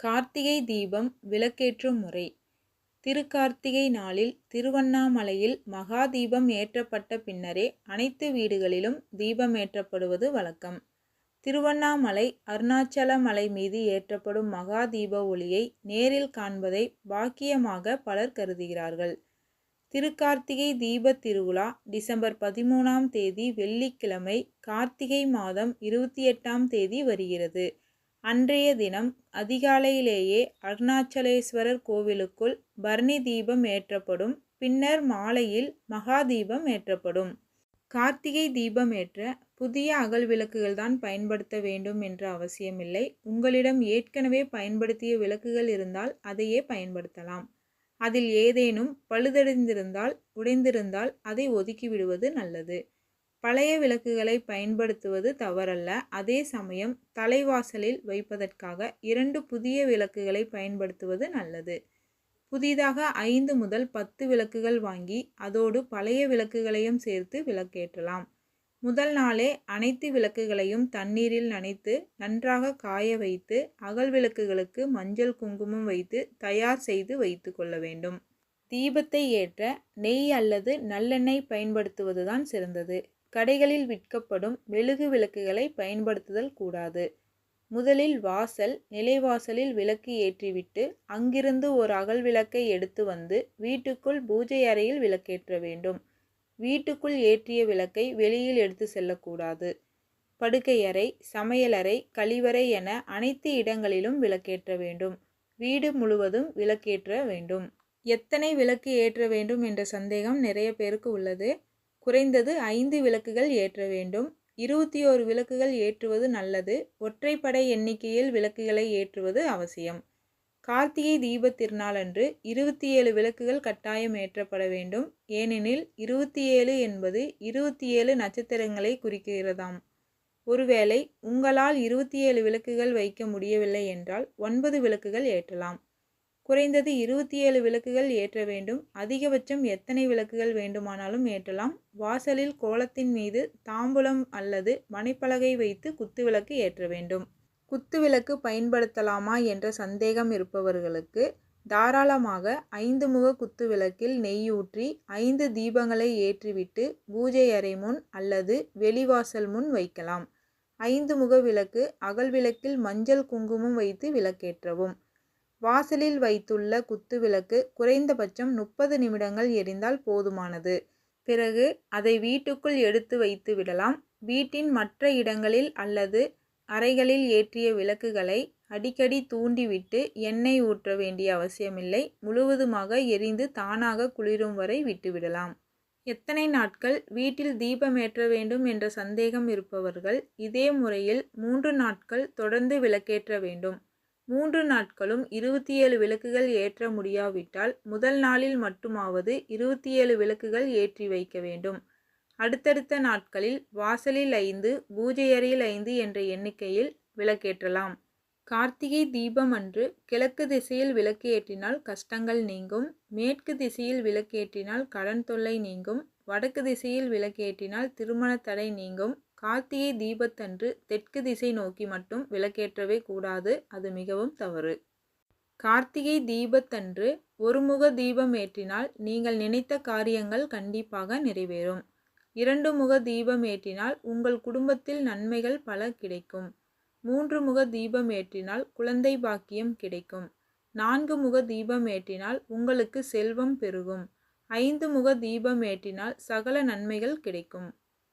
கார்த்திகை தீபம் விளக்கேற்றும் முறை. திருக்கார்த்திகை நாளில் திருவண்ணாமலையில் மகா தீபம் ஏற்றப்பட்ட பின்னரே அனைத்து வீடுகளிலும் தீபம் ஏற்றப்படுவது வழக்கம். திருவண்ணாமலை அருணாச்சல மலை மீது ஏற்றப்படும் மகா தீப ஒளியை நேரில் காண்பதை பாக்கியமாக பலர் கருதுகிறார்கள். திருக்கார்த்திகை தீபத் திருவிழா டிசம்பர் பதிமூணாம் தேதி வெள்ளிக்கிழமை கார்த்திகை மாதம் இருபத்தி எட்டாம் தேதி வருகிறது. அன்றைய தினம் அதிகாலையிலேயே அருணாச்சலேஸ்வரர் கோவிலுக்குள் பரணி தீபம் ஏற்றப்படும். பின்னர் மாலையில் மகா தீபம் ஏற்றப்படும். கார்த்திகை தீபம் ஏற்ற புதிய அகல் விளக்குகள் தான் பயன்படுத்த வேண்டும் என்ற அவசியமில்லை. உங்களிடம் ஏற்கனவே பயன்படுத்திய விளக்குகள் இருந்தால் அதையே பயன்படுத்தலாம். அதில் ஏதேனும் பழுதடைந்திருந்தால் உடைந்திருந்தால் அதை ஒதுக்கிவிடுவது நல்லது. பழைய விளக்குகளை பயன்படுத்துவது தவறல்ல. அதே சமயம் தலைவாசலில் வைப்பதற்காக இரண்டு புதிய விளக்குகளை பயன்படுத்துவது நல்லது. புதிதாக ஐந்து முதல் பத்து விளக்குகள் வாங்கி அதோடு பழைய விளக்குகளையும் சேர்த்து விளக்கேற்றலாம். முதல் நாளே அனைத்து விளக்குகளையும் தண்ணீரில் நனைத்து நன்றாக காய வைத்து அகல் விளக்குகளுக்கு மஞ்சள் குங்குமம் வைத்து தயார் செய்து வைத்து கொள்ள வேண்டும். தீபத்தை ஏற்ற நெய் அல்லது நல்லெண்ணெய் பயன்படுத்துவதுதான் சிறந்தது. கடைகளில் விற்கப்படும் மெழுகு விளக்குகளை பயன்படுத்துதல் கூடாது. முதலில் வாசல் நிலைவாசலில் விளக்கு ஏற்றிவிட்டு அங்கிருந்து ஒரு அகல் விளக்கை எடுத்து வந்து வீட்டுக்குள் பூஜை அறையில் விளக்கேற்ற வேண்டும். வீட்டுக்குள் ஏற்றிய விளக்கை வெளியில் எடுத்து செல்லக்கூடாது. படுக்கையறை சமையலறை கழிவறை என அனைத்து இடங்களிலும் விளக்கேற்ற வேண்டும். வீடு முழுவதும் விளக்கேற்ற வேண்டும். எத்தனை விளக்கு ஏற்ற வேண்டும் என்ற சந்தேகம் நிறைய பேருக்கு உள்ளது. குறைந்தது ஐந்து விளக்குகள் ஏற்ற வேண்டும். இருபத்தி ஓரு விளக்குகள் ஏற்றுவது நல்லது. ஒற்றைப்படை எண்ணிக்கையில் விளக்குகளை ஏற்றுவது அவசியம். கார்த்திகை தீப திருநாளன்று இருபத்தி ஏழு விளக்குகள் கட்டாயம் ஏற்றப்பட வேண்டும். ஏனெனில் இருபத்தி ஏழு என்பது இருபத்தி ஏழு நட்சத்திரங்களை குறிக்கிறதாம். ஒருவேளை உங்களால் இருபத்தி ஏழு விளக்குகள் வைக்க முடியவில்லை என்றால் ஒன்பது விளக்குகள் ஏற்றலாம். குறைந்தது இருபத்தி ஏழு விளக்குகள் ஏற்ற வேண்டும். அதிகபட்சம் எத்தனை விளக்குகள் வேண்டுமானாலும் ஏற்றலாம். வாசலில் கோலத்தின் மீது தாம்பூலம் அல்லது மனைப்பலகை வைத்து குத்துவிளக்கு ஏற்ற வேண்டும். குத்துவிளக்கு பயன்படுத்தலாமா என்ற சந்தேகம் இருப்பவர்களுக்கு தாராளமாக ஐந்து முக குத்து விளக்கில் நெய்யூற்றி ஐந்து தீபங்களை ஏற்றிவிட்டு பூஜை அறை முன் அல்லது வெளிவாசல் முன் வைக்கலாம். ஐந்து முக விளக்கு அகல் விளக்கில் மஞ்சள் குங்குமம் வைத்து விளக்கேற்றவும். வாசலில் வைத்துள்ள குத்துவிளக்கு குறைந்தபட்சம் முப்பது நிமிடங்கள் எரிந்தால் போதுமானது. பிறகு அதை வீட்டுக்குள் எடுத்து வைத்து விடலாம். வீட்டின் மற்ற இடங்களில் அல்லது அறைகளில் ஏற்றிய விளக்குகளை அடிக்கடி தூண்டிவிட்டு எண்ணெய் ஊற்ற வேண்டிய அவசியமில்லை. முழுவதுமாக எரிந்து தானாக குளிரும் வரை விட்டுவிடலாம் எத்தனை நாட்கள் வீட்டில் தீபம் ஏற்ற வேண்டும் என்ற சந்தேகம் இருப்பவர்கள் இதே முறையில் மூன்று நாட்கள் தொடர்ந்து விளக்கேற்ற வேண்டும். மூன்று நாட்களும் இருபத்தி ஏழு விளக்குகள் ஏற்ற முடியாவிட்டால் முதல் நாளில் மட்டுமாவது இருபத்தி ஏழு விளக்குகள் ஏற்றி வைக்க வேண்டும். அடுத்தடுத்த நாட்களில் வாசலில் ஐந்து பூஜை அறையில் ஐந்து என்ற எண்ணிக்கையில் விளக்கேற்றலாம். கார்த்திகை தீபம் அன்று கிழக்கு திசையில் விளக்கு ஏற்றினால் கஷ்டங்கள் நீங்கும் மேற்கு திசையில் விளக்கேற்றினால் கடன் தொல்லை நீங்கும் வடக்கு திசையில் விளக்கேற்றினால் திருமண தடை நீங்கும் கார்த்திகை தீபத்தன்று தெற்கு திசை நோக்கி மட்டும் விளக்கேற்றவே கூடாது அது மிகவும் தவறு. கார்த்திகை தீபத்தன்று ஒருமுக தீபம் ஏற்றினால் நீங்கள் நினைத்த காரியங்கள் கண்டிப்பாக நிறைவேறும். இரண்டு முக தீபம் ஏற்றினால் உங்கள் குடும்பத்தில் நன்மைகள் பல கிடைக்கும். மூன்று முக தீபம் ஏற்றினால் குழந்தை பாக்கியம் கிடைக்கும். நான்கு முக தீபம் ஏற்றினால் உங்களுக்கு செல்வம் பெருகும். ஐந்து முக தீபம் ஏற்றினால் சகல நன்மைகள் கிடைக்கும்.